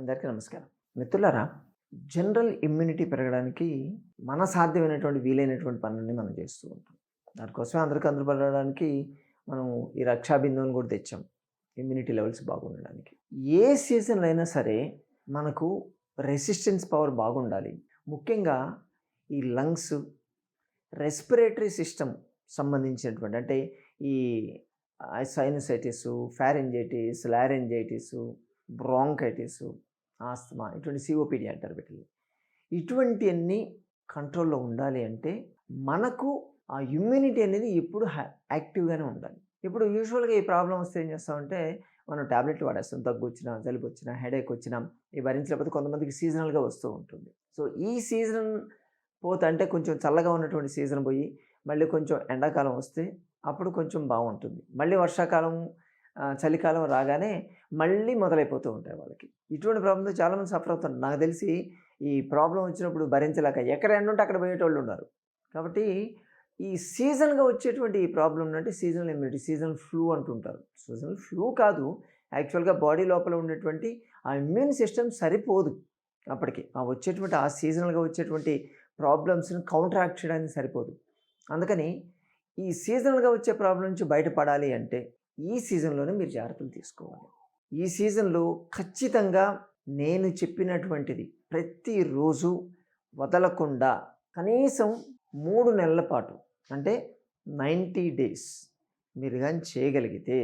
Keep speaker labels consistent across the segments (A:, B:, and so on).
A: అందరికీ నమస్కారం. మిత్రులారా జనరల్ ఇమ్యూనిటీ పెరగడానికి మన సాధ్యమైనటువంటి వీలైనటువంటి పనులన్నీ మనం చేస్తూ ఉంటాం. దానికోసమే అందరికీ అందుబడడానికి మనం ఈ రక్షా బిందువుని కూడా తెచ్చాం. Immunity levels బాగుండడానికి. ఏ సీజన్లో అయినా సరే మనకు రెసిస్టెన్స్ పవర్ బాగుండాలి. ముఖ్యంగా ఈ లంగ్స్ రెస్పిరేటరీ సిస్టమ్ సంబంధించినటువంటి అంటే ఈ sinusitis pharyngitis laryngitis bronchitis asthma ఇటువంటి సిఓపిడి అంటారు వీటిని. ఇటువంటివన్నీ కంట్రోల్లో ఉండాలి అంటే మనకు ఆ ఇమ్యూనిటీ అనేది ఎప్పుడు యాక్టివ్గానే ఉండాలి. ఇప్పుడు యూజువల్గా ఈ ప్రాబ్లం వస్తే ఏం చేస్తామంటే మనం టాబ్లెట్లు వాడేస్తాం. దగ్గు వచ్చినా జలుబు వచ్చినా హెడేక్ వచ్చినా ఈ భరించలేకపోతే కొంతమందికి సీజనల్గా వస్తూ ఉంటుంది. సో ఈ సీజన్ పోతే అంటే కొంచెం చల్లగా ఉన్నటువంటి సీజన్ పోయి మళ్ళీ కొంచెం ఎండాకాలం వస్తే అప్పుడు కొంచెం బాగుంటుంది. మళ్ళీ వర్షాకాలం చలికాలం రాగానే మళ్ళీ మొదలైపోతూ ఉంటాయి వాళ్ళకి. ఇటువంటి ప్రాబ్లంతో చాలామంది సఫర్ అవుతారు నాకు తెలిసి ఈ ప్రాబ్లం వచ్చినప్పుడు భరించలేక ఎక్కడ ఎండ ఉంటే అక్కడ పోయేటోళ్ళు ఉన్నారు. కాబట్టి ఈ సీజన్గా వచ్చేటువంటి ఈ ప్రాబ్లం అంటే సీజనల్ ఇమ్యూనిటీ సీజనల్ ఫ్లూ అంటుంటారు. సీజనల్ ఫ్లూ కాదు యాక్చువల్గా బాడీ లోపల ఉండేటువంటి ఆ ఇమ్యూన్ సిస్టమ్ సరిపోదు అప్పటికి. ఆ వచ్చేటువంటి ఆ సీజనల్గా వచ్చేటువంటి ప్రాబ్లమ్స్ని కౌంటరాక్ట్ చేయడానికి సరిపోదు. అందుకని ఈ సీజనల్గా వచ్చే ప్రాబ్లం నుంచి బయటపడాలి అంటే ఈ సీజన్లోనే మీరు జాగ్రత్తలు తీసుకోవాలి. ఈ సీజన్లో ఖచ్చితంగా నేను చెప్పినటువంటిది ప్రతిరోజు వదలకుండా కనీసం మూడు నెలల పాటు అంటే నైంటీ డేస్ మీరు కానీ చేయగలిగితే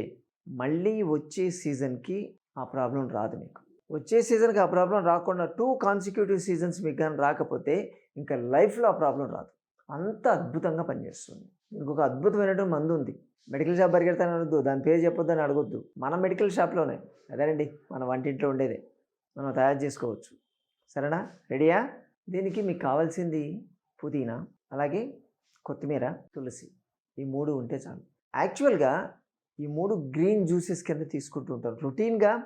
A: మళ్ళీ వచ్చే సీజన్కి ఆ ప్రాబ్లం రాదు మీకు. వచ్చే సీజన్కి ఆ ప్రాబ్లం రాకుండా టూ కాన్సిక్యూటివ్ సీజన్స్ మీకు కానీ రాకపోతే ఇంకా లైఫ్లో ఆ ప్రాబ్లం రాదు. అంత అద్భుతంగా పనిచేస్తుంది. మీకు ఒక అద్భుతమైనటువంటి మందు ఉంది. మెడికల్ షాప్ పరిగెడతాను అనొద్దు. దాని పేరు చెప్పొద్దని అడగొద్దు. మన మెడికల్ షాప్లోనే. అదేనండి. మన వంటింట్లో ఉండేదే. మనం తయారు చేసుకోవచ్చు. సరేనా? రెడీయా? దీనికి మీకు కావాల్సింది పుదీనా అలాగే కొత్తిమీర తులసి. ఈ మూడు ఉంటే చాలు. యాక్చువల్గా ఈ మూడు గ్రీన్ జ్యూసెస్ కింద తీసుకుంటూ ఉంటారు. రొటీన్గా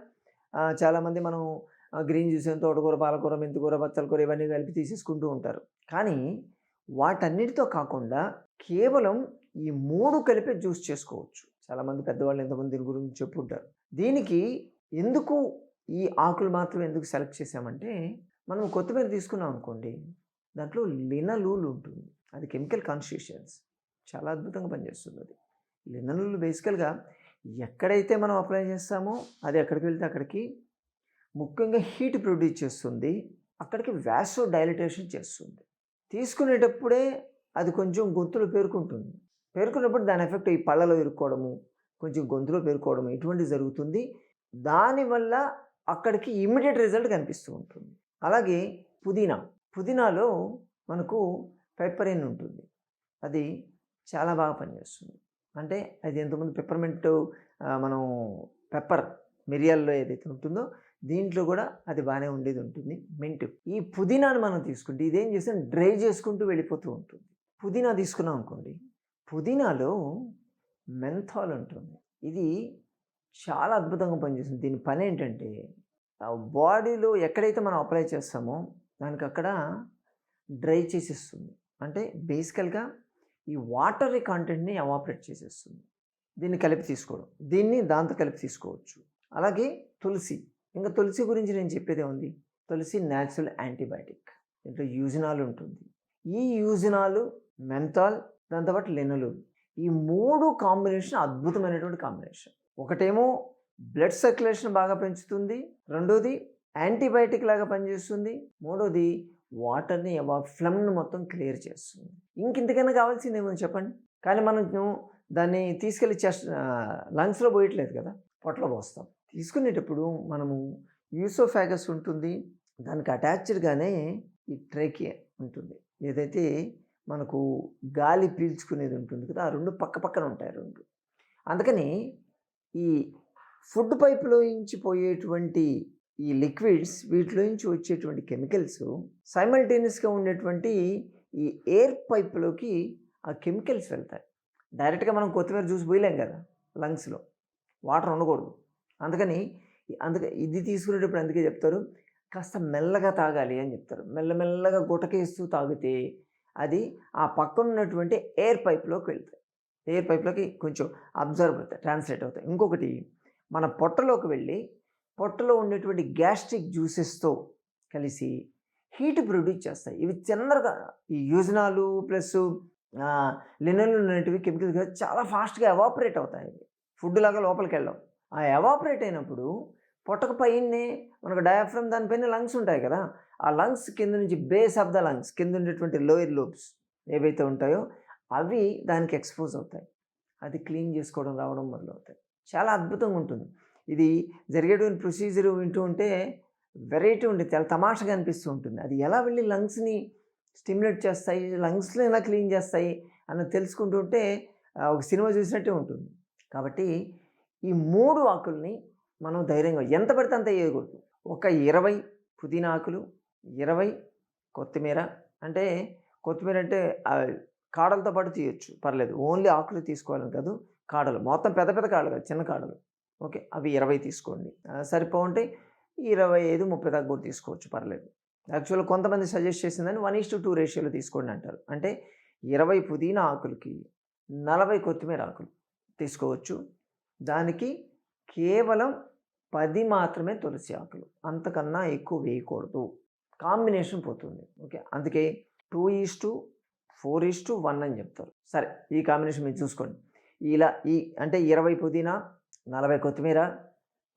A: చాలామంది మనం గ్రీన్ జ్యూస్ తోటకూర పాలకూర మెంతికూర బచ్చల కూర ఇవన్నీ కలిపి తీసేసుకుంటూ ఉంటారు. కానీ వాటన్నిటితో కాకుండా కేవలం ఈ మూడు కలిపి జ్యూస్ చేసుకోవచ్చు. చాలామంది పెద్దవాళ్ళు ఎంతమంది దీని గురించి చెప్పుంటారు. దీనికి ఎందుకు ఈ ఆకులు మాత్రం ఎందుకు సెలెక్ట్ చేసామంటే మనం కొత్తిమీర తీసుకున్నాం అనుకోండి దాంట్లో లినలూలు ఉంటుంది. అది కెమికల్ కాన్స్టిట్యూషన్స్. చాలా అద్భుతంగా పనిచేస్తుంది అది. లినలూలు బేసికల్గా ఎక్కడైతే మనం అప్లై చేస్తామో అది ఎక్కడికి వెళ్తే అక్కడికి ముఖ్యంగా హీట్ ప్రొడ్యూస్ చేస్తుంది. అక్కడికి వ్యాసో డైలిటేషన్ చేస్తుంది. తీసుకునేటప్పుడే అది కొంచెం గొంతులో పేరుకుంటుంది. పేరుకున్నప్పుడు దాని ఎఫెక్ట్ ఈ పళ్ళలో ఇరుక్కోవడము కొంచెం గొంతులో పేరుకోవడం ఇటువంటి జరుగుతుంది. దానివల్ల అక్కడికి ఇమ్మీడియట్ రిజల్ట్ కనిపిస్తూ ఉంటుంది. అలాగే పుదీనా. పుదీనాలో మనకు పెప్పరిన్ ఉంటుంది. అది చాలా బాగా పనిచేస్తుంది. అంటే అది ఎంతమంది పెప్పర్మెంట్ మనం పెప్పర్ మిరియాల్లో ఏదైతే ఉంటుందో దీంట్లో కూడా అది బాగానే ఉండేది ఉంటుంది. మింట్ ఈ పుదీనాను మనం తీసుకుంటే ఇదేం చేస్తే? డ్రై చేసుకుంటూ వెళ్ళిపోతూ ఉంటుంది. పుదీనా తీసుకున్నాం అనుకోండి. పుదీనాలో మెంథాల్ ఉంటుంది ఇది చాలా అద్భుతంగా పనిచేస్తుంది. దీని పని ఏంటంటే ఆ బాడీలో ఎక్కడైతే మనం అప్లై చేస్తామో దానికి అక్కడ డ్రై చేసేస్తుంది. అంటే బేసికల్గా ఈ వాటర్ కాంటెంట్ని అవాపరేట్ చేసేస్తుంది. దీన్ని కలిపి తీసుకోవడం. దీన్ని దాంతో కలిపి తీసుకోవచ్చు. అలాగే తులసి. ఇంకా తులసి గురించి నేను చెప్పేదే ఉంది తులసి న్యాచురల్ యాంటీబయాటిక్ దీంట్లో యూజనాల్ ఉంటుంది. ఈ యూజినాలు మెంతాల్ దాంతోపాటు లెనలు. ఈ మూడు కాంబినేషన్ అద్భుతమైనటువంటి కాంబినేషన్. ఒకటేమో బ్లడ్ సర్క్యులేషన్ బాగా పెంచుతుంది. రెండోది యాంటీబయాటిక్ లాగా పనిచేస్తుంది. మూడోది వాటర్ని ఫ్లమ్ను మొత్తం క్లియర్ చేస్తుంది. ఇంక కావాల్సింది ఏమో చెప్పండి? కానీ మనం దాన్ని తీసుకెళ్ళి చెస్ట్ లంగ్స్లో పోయట్లేదు కదా? పొట్టలో పోస్తాం. తీసుకునేటప్పుడు మనము యూసోఫాగస్ ఉంటుంది. దానికి అటాచ్డ్గానే ఈ ట్రేకియా ఉంటుంది. ఏదైతే మనకు గాలి పీల్చుకునేది ఉంటుంది కదా ఆ రెండు పక్క పక్కన ఉంటాయి రెండు. అందుకని ఈ ఫుడ్ పైప్లోంచి పోయేటువంటి ఈ లిక్విడ్స్ వీటిలో నుంచి వచ్చేటువంటి కెమికల్స్ సైమల్టేనియస్గా ఉండేటువంటి ఈ ఎయిర్ పైప్లోకి ఆ కెమికల్స్ వెళ్తాయి. డైరెక్ట్గా మనం కొత్తిమీర జ్యూస్ పోయలేం కదా లంగ్స్లో. వాటర్ ఉండకూడదు. అందుకని అందుకే ఇది తీసుకునేటప్పుడు అందుకే చెప్తారు కాస్త మెల్లగా తాగాలి అని చెప్తారు. మెల్లమెల్లగా గుటకేస్తూ తాగితే అది ఆ పక్కన ఉన్నటువంటి ఎయిర్ పైప్లోకి వెళ్తాయి. ఎయిర్ పైప్లోకి కొంచెం అబ్జర్వ్ అవుతాయి ట్రాన్స్లేట్ అవుతాయి. ఇంకొకటి మన పొట్టలోకి వెళ్ళి పొట్టలో ఉండేటువంటి గ్యాస్ట్రిక్ జ్యూసెస్తో కలిసి హీట్ ప్రొడ్యూస్ చేస్తాయి. ఇవి తొందరగా ఈ యోజనాలు ప్లస్ లినలు అనేటివి కెమికల్స్ చాలా ఫాస్ట్గా ఎవాపరేట్ అవుతాయి. ఫుడ్ లాగా లోపలికి వెళ్ళవు. ఆ ఎవాపరేట్ అయినప్పుడు పొట్టక పైనే మనకు డయాఫ్రమ్ దానిపైన లంగ్స్ ఉంటాయి కదా ఆ లంగ్స్ కింద నుంచి బేస్ ఆఫ్ ద లంగ్స్ కింద ఉండేటువంటి లోయర్ లోబ్స్ ఏవైతే ఉంటాయో అవి దానికి ఎక్స్పోజ్ అవుతాయి. అది క్లీన్ చేసుకోవడం రావడం మొదలవుతాయి. చాలా అద్భుతంగా ఉంటుంది. ఇది జరిగేటువంటి ప్రొసీజర్ వింటూ ఉంటే వెరైటీ ఉంటుంది చాలా తమాషగా అనిపిస్తూ ఉంటుంది. అది ఎలా వెళ్ళి లంగ్స్ని స్టిమ్యులేట్ చేస్తాయి లంగ్స్లో ఎలా క్లీన్ చేస్తాయి అన్నది తెలుసుకుంటూ ఉంటే ఒక సినిమా చూసినట్టే ఉంటుంది. కాబట్టి ఈ మూడు ఆకుల్ని మనం ధైర్యంగా ఎంత పడితే అంత వేయకూడదు ఒక ఇరవై పుదీనా ఆకులు ఇరవై కొత్తిమీర అంటే కొత్తిమీర అంటే కాడలతో పాటు తీయొచ్చు పర్లేదు. ఓన్లీ ఆకులు తీసుకోవాలని కాదు కాడలు. మొత్తం పెద్ద పెద్ద కాడలు కాదు చిన్న కాడలు. ఓకే అవి ఇరవై తీసుకోండి. సరిపోంటే ఇరవై ఐదు ముప్పై దాకా కూడా తీసుకోవచ్చు పర్లేదు. యాక్చువల్గా కొంతమంది సజెస్ట్ చేసిందని వన్ ఈస్ టు టూ రేషియోలో తీసుకోండి అంటారు. అంటే ఇరవై పుదీనా ఆకులకి నలభై కొత్తిమీర ఆకులు తీసుకోవచ్చు. దానికి కేవలం పది మాత్రమే తులసి ఆకులు. అంతకన్నా ఎక్కువ వేయకూడదు. కాంబినేషన్ పోతుంది. ఓకే? అందుకే two is to four is to one అని చెప్తారు. సరే ఈ కాంబినేషన్ మీరు చూసుకోండి. ఇలా ఈ అంటే ఇరవై పుదీనా నలభై కొత్తిమీర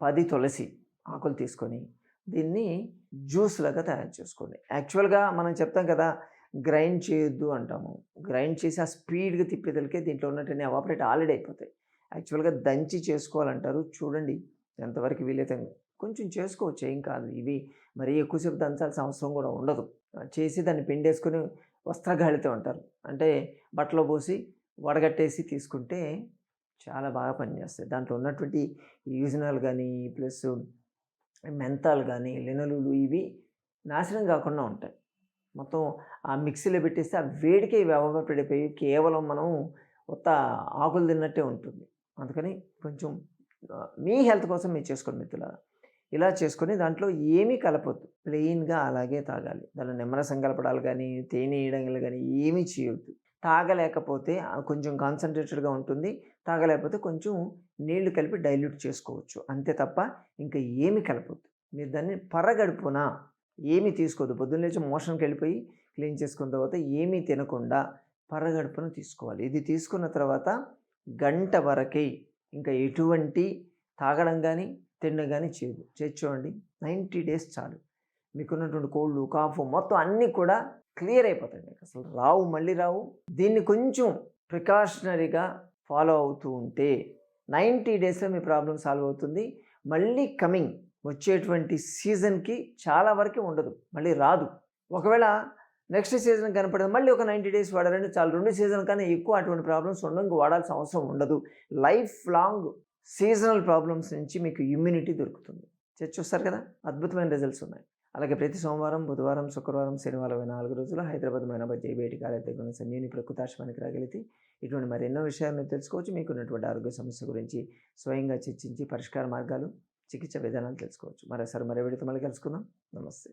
A: పది తులసి ఆకులు తీసుకొని దీన్ని జ్యూస్ లాగా తయారు చేసుకోండి. యాక్చువల్గా మనం చెప్తాం కదా గ్రైండ్ చేయొద్దు అంటాము. గ్రైండ్ చేసి ఆ స్పీడ్గా తిప్పేదలికే దీంట్లో ఉన్నటువంటి ఆపరేట్ ఆల్రెడీ అయిపోతాయి. యాక్చువల్గా దంచి చేసుకోవాలంటారు. చూడండి ఎంతవరకు వీలైతే కొంచెం చేసుకోవచ్చు. ఏం కాదు ఇవి మరీ ఎక్కువసేపు దంచాల్సిన అవసరం కూడా ఉండదు. చేసి దాన్ని పిండేసుకొని వస్త్రగాళితో అంటారు. అంటే బట్టలో పోసి వడగట్టేసి తీసుకుంటే చాలా బాగా పనిచేస్తాయి. దాంట్లో ఉన్నటువంటి యూజనల్ కానీ ప్లస్ మెంతాలు కానీ లినలులు ఇవి నాశనం కాకుండా ఉంటాయి. మొత్తం ఆ మిక్సీలో పెట్టేస్తే ఆ వేడికే వ్యవహారపడిపోయి కేవలం మనం కొత్త ఆకులు తిన్నట్టే ఉంటుంది. అందుకని కొంచెం మీ హెల్త్ కోసం మీరు చేసుకోండి మిత్రులారా ఇలా చేసుకొని దాంట్లో ఏమీ కలపొద్దు. ప్లెయిన్గా అలాగే తాగాలి. దాంట్లో నిమ్మరసం కలపడాలు కానీ తేనె వేయడం కానీ ఏమీ చేయొద్దు. తాగలేకపోతే కొంచెం కాన్సన్ట్రేటెడ్గా ఉంటుంది. తాగలేకపోతే కొంచెం నీళ్ళు కలిపి డైల్యూట్ చేసుకోవచ్చు. అంతే తప్ప ఇంకా ఏమి కలపొద్దు. మీరు దాన్ని పరగడుపున ఏమీ తీసుకోవద్దు పొద్దున్న లేచి మోషన్కి వెళ్ళిపోయి క్లీన్ చేసుకున్న తర్వాత ఏమీ తినకుండా పరగడుపున తీసుకోవాలి. ఇది తీసుకున్న తర్వాత గంట వరకే ఇంకా ఎటువంటి తాగడం కానీ తినడం కానీ చేయదు. చేర్చోండి నైంటీ డేస్ చాలు. మీకున్నటువంటి కోళ్ళు కాఫ్ మొత్తం అన్నీ కూడా క్లియర్ అయిపోతాయి మీకు. అసలు రావు మళ్ళీ రావు. దీన్ని కొంచెం ప్రికాషనరీగా ఫాలో అవుతూ ఉంటే నైంటీ డేస్లో మీ ప్రాబ్లం సాల్వ్ అవుతుంది. మళ్ళీ కమింగ్ వచ్చేటువంటి సీజన్కి చాలా వరకు ఉండదు. మళ్ళీ రాదు. ఒకవేళ నెక్స్ట్ సీజన్ కనపడదు. మళ్ళీ ఒక నైంటీ డేస్ వాడారంటే చాలు. రెండు సీజన్ కన్నా ఎక్కువ అటువంటి ప్రాబ్లమ్స్ ఉండడం వాడాల్సిన అవసరం ఉండదు. లైఫ్ లాంగ్ సీజనల్ ప్రాబ్లమ్స్ నుంచి మీకు ఇమ్యూనిటీ దొరుకుతుంది. చూస్తారు కదా? అద్భుతమైన రిజల్ట్స్ ఉన్నాయి. అలాగే ప్రతి సోమవారం బుధవారం శుక్రవారం శనివారం నాలుగు రోజులు హైదరాబాద్ మైనాబాద్ జైబేటి కార్య దగ్గర ఉన్న సంజీని ప్రకృతాశ్రమానికి రాగలిగితే ఇటువంటి మరి ఎన్నో విషయాలు మీరు తెలుసుకోవచ్చు. మీకు ఉన్నటువంటి ఆరోగ్య సమస్య గురించి స్వయంగా చర్చించి పరిష్కార మార్గాలు చికిత్స విధానాలు తెలుసుకోవచ్చు. మరోసారి మరో విడత మళ్ళీ కలుసుకుందాం. నమస్తే.